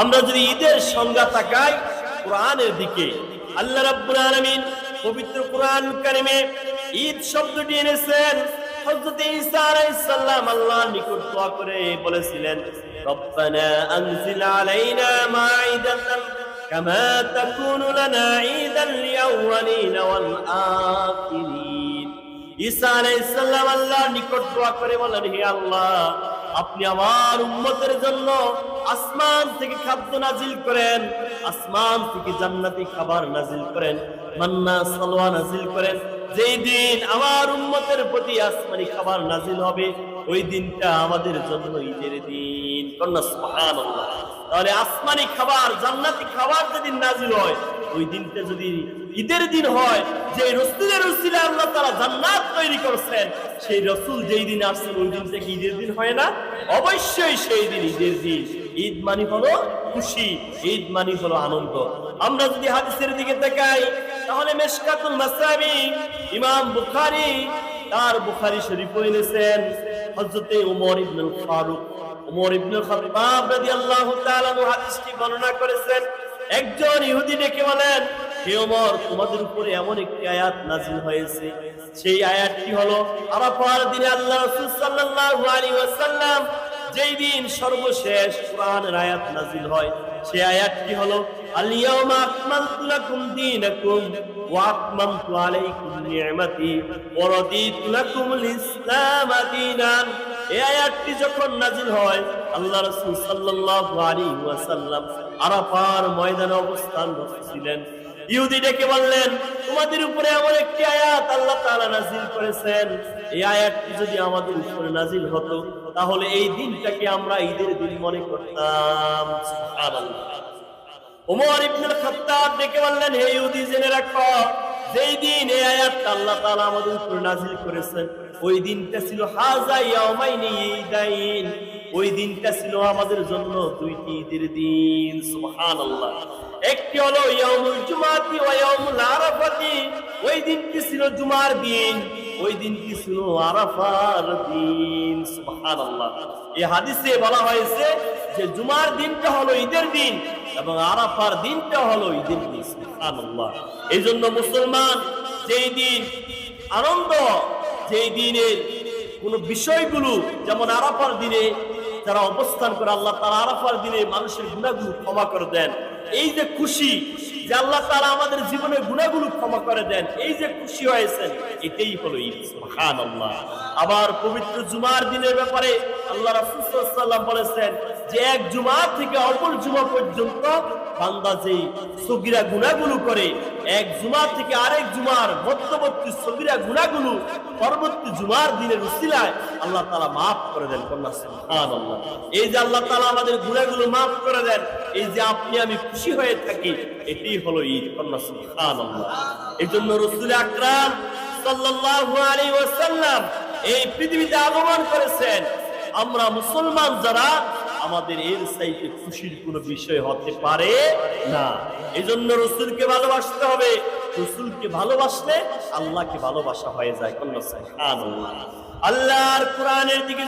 আমরা যদি ঈদের সংজ্ঞা তাকাই কোরআনের দিকে, আল্লাহ রাব্বুল আলামিন পবিত্র কোরআন কারিমে ঈদ শব্দটি এনেছেন। হযরত ঈসা আলাইহিস সালাম আল্লাহর নিকট দোয়া করে বলেছিলেন, রব্বানা আনজিল আলাইনা মাইদাতান কামা তাকুনু লানা ঈদান লিআউয়ালিন ওয়াল আখিরিন। ঈসা আলাইহিস সালাম আল্লাহর নিকট দোয়া করে বলেন, হে আল্লাহ, আপনি আমার উম্মতের জন্য আসমান থেকে খাদ্য নাজিল করেন, আসমান থেকে জান্নাতি খাবার নাজিল করেন, মান্না সালোয়া নাজিল করেন। যেই দিন আমার উম্মতের প্রতি আসমানি খাবার নাজিল হবে, ওই দিনটা আমাদের জন্য ঈদের দিন। তাহলে আসমানি খাবার, জান্নাতি খাবার যেদিন নাজিল হয়, ওই দিনটা যদি ঈদের দিন হয় যে রসুলের উসিলে আল্লাহ তারা জান্নাত তৈরি করছেন, সেই রসুল যেই দিন আসছেন, ওই দিনটা কি ঈদের দিন হয় না? অবশ্যই সেই দিন ঈদের দিন। ঈদ মানি হলো খুশি, ঈদ মানি হলো আনন্দ। আমরা যদি হাদিসের দিকে তাকাই, তাহলে মেশকাতুল মাসাবি, ইমাম বুখারী তার বুখারী শরীফ এনেছেন হযরতে ওমর ইবনে ফারুক। ওমর ইবনে খাত্তাব রাদিয়াল্লাহু তাআলা হাদিসটি বর্ণনা করেছেন। একজন ইহুদি ডেকে বলেন, হে ওমর তোমাদের উপরে এমন একটি আয়াত নাজিল হয়েছে। সেই আয়াতটি হলো, আরাফার দিনে আল্লাহ রাসূল সাল্লাল্লাহু আলাইহি ওয়াসাল্লাম যেই দিন সর্বশেষ কোরআনের আয়াত নাজিল হয় সেই আয়াতটি হলো আলিয়াউমা আকমালতু লাকুম দীনাকুম ওয়া আকমামতু আলাইকুম নি'মাতি ওয়া রাদিতু লাকুমুল ইসলাম দীনান এই আয়াতটি যখন নাজিল হয়, আল্লাহ রাসূল সাল্লাল্লাহু আলাইহি ওয়াসাল্লাম আরাফার ময়দানে অবস্থান করছিলেন। ইহুদি ডেকে বললেন, তোমাদের উপরে একটি আয়াত আল্লাহ নাজিল করেছেন। এই আয়াতটি যদি আমাদের উপরে নাজিল হতো, তাহলে এই দিনটাকে আমরা ঈদের দিন মনে করতাম। ওমর ইবনুল খাত্তাব ডেকে বললেন, হে ইহুদি, জেনে রাখো, যেই দিন এই আয়াতটা আল্লাহ আমাদের নাজিল করেছেন, ওই দিনটা ছিল হাজা ইয়াউমাইনি ঈদাইন। ওই দিনটা ছিল আমাদের জন্য দুইটি ঈদের দিন, সুবহানাল্লাহ। একটি হলো ইয়াউমুল জুমাতি ওয়া ইয়াউমুল আরাফাতি, ওই দিনটি ছিল জুমার দিন, ওই দিনটি ছিল আরাফার দিন, সুবহানাল্লাহ। এই হাদিসে বলা হয়েছে যে জুমার দিনটা হলো ঈদের দিন এবং আরাফার দিনটা হলো ঈদের দিন, সুবহানাল্লাহ। এই জন্য মুসলমান যেই দিন আনন্দ, যেই দিনের কোন বিষয়গুলো, যেমন আরাফার দিনে যারা অবস্থান করে আল্লাহ তারা আরাফার দিনে মানুষের গুণাগুলো ক্ষমা করে দেন। এই যে খুশি যে আল্লাহ তারা আমাদের জীবনে গুণাগুলো ক্ষমা করে দেন, এই যে খুশি হয়েছেন, এটাই হলো ঈদ আবার পবিত্র জুমার দিনের ব্যাপারে আল্লাহ রাসূল বলেছেন যে এক জুমা থেকে অপর জুমা পর্যন্ত বান্দা যে সগিরা গুণাগুলো করে, এক জুমা থেকে আরেক জুমার মধ্যবর্তী সগিরা গুণাগুলো পরবর্তী জুমার দিনের উসিলায় আল্লাহ তাআলা maaf করে দেন কন্যা এই যে আল্লাহ তাআলা আমাদের গুণাগুলো maaf করে দেন, এই যে আপনি আমি খুশি হয়ে থাকি, এটি হলো ঈদ কন্যা, সুবহানাল্লাহ। এই জন্য রাসূল আকরাম সাল্লাল্লাহু আলাইহি ওয়াসাল্লাম এই পৃথিবীতে আগমন করেছেন। আমরা মুসলমান যারা আমাদের এর চাইতে খুশির কোনো বিষয় হতে পারে না। এই জন্য রসুলকে ভালোবাসতে হবে। রসুলকে ভালোবাসলে আল্লাহকে ভালোবাসা হয়ে যায়। কন্যা আল্লাহর কোরআনের দিকে